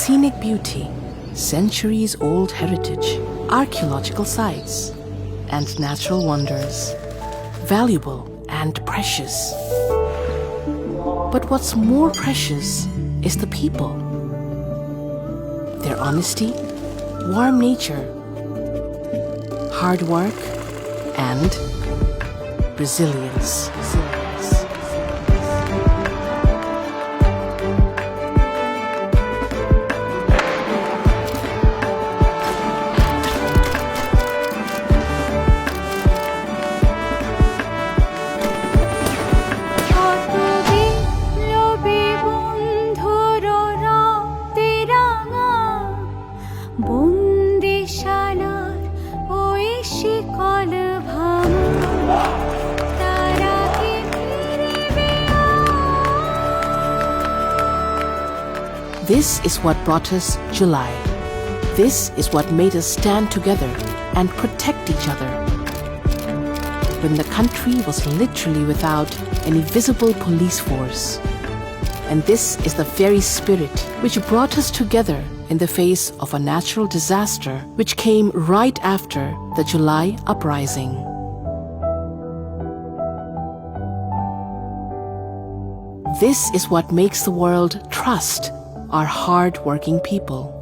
scenic beauty, centuries old heritage, archaeological sites, and natural wonders. Valuable and precious. But what's more precious is the people. Their honesty, warm nature, hard work, and resilience. This is what brought us July. This is what made us stand together and protect each other. When the country was literally without any visible police force. And this is the very spirit which brought us together in the face of a natural disaster which came right after the July uprising. This is what makes the world trust our hard-working people.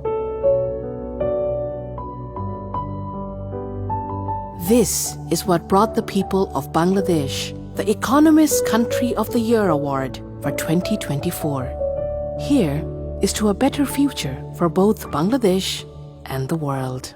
This is what brought the people of Bangladesh the Economist Country of the Year award for 2024. Here is to a better future for both Bangladesh and the world.